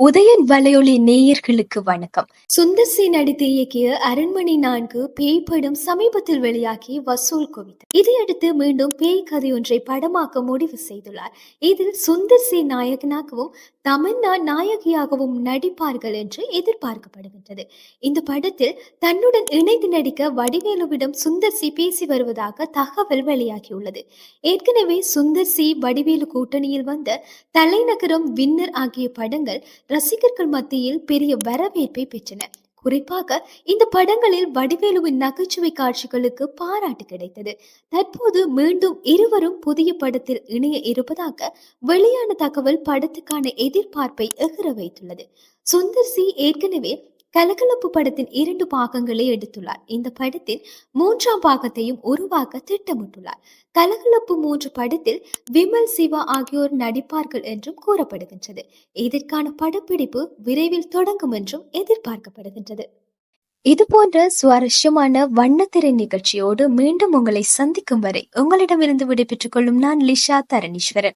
உதயன் வலையொலி நேயர்களுக்கு வணக்கம். சுந்தர் சி நடித்து இயக்கிய அரண்மனை நான்கு பேய் படம் சமீபத்தில் வெளியாகி வசூல் குவித்தது. இதையடுத்து மீண்டும் பேய் கதை ஒன்றை படமாக்க முடிவு செய்துள்ளார். இதில் சுந்தர் சி நாயகனாகவும் தமன்னா நாயகியாகவும் நடிப்பார்கள் என்று எதிர்பார்க்கப்படுகின்றது. இந்த படத்தில் தன்னுடன் இணைந்து நடிக்க வடிவேலுவிடம் சுந்தர் சி பேசி வருவதாக தகவல் வெளியாகியுள்ளது. ஏற்கனவே சுந்தர் சி வடிவேலு கூட்டணியில் வந்த தலைநகரம் வின்னர் ஆகிய படங்கள் ரசிகர்கள் மத்தியில் பெரிய வரவேற்பை பெற்றன. குறிப்பாக இந்த படங்களில் வடிவேலுவின் நகைச்சுவை காட்சிகளுக்கு பாராட்டு கிடைத்தது. தற்போது மீண்டும் இருவரும் புதிய படத்தில் இணைய இருப்பதாக வெளியான தகவல் படத்துக்கான எதிர்பார்ப்பை எகிற வைத்துள்ளது. சுந்தர் சி ஏற்கனவே கலகலப்பு படத்தின் இரண்டு பாகங்களை எடுத்துள்ளார். இந்த படத்தின் மூன்றாம் பாகத்தையும் உருவாக்க திட்டமிட்டுள்ளார். கலகலப்பு மூன்று படத்தில் விமல் சிவா ஆகியோர் நடிப்பார்கள் என்றும் கூறப்படுகின்றது. இதற்கான படப்பிடிப்பு விரைவில் தொடங்கும் என்றும் எதிர்பார்க்கப்படுகின்றது. இது போன்ற சுவாரஸ்யமான வண்ணத்திரை நிகழ்ச்சியோடு மீண்டும் உங்களை சந்திக்கும் வரை உங்களிடமிருந்து விடைபெற்றுக் கொள்ளும் நான் லிஷா தரணீஸ்வரன்.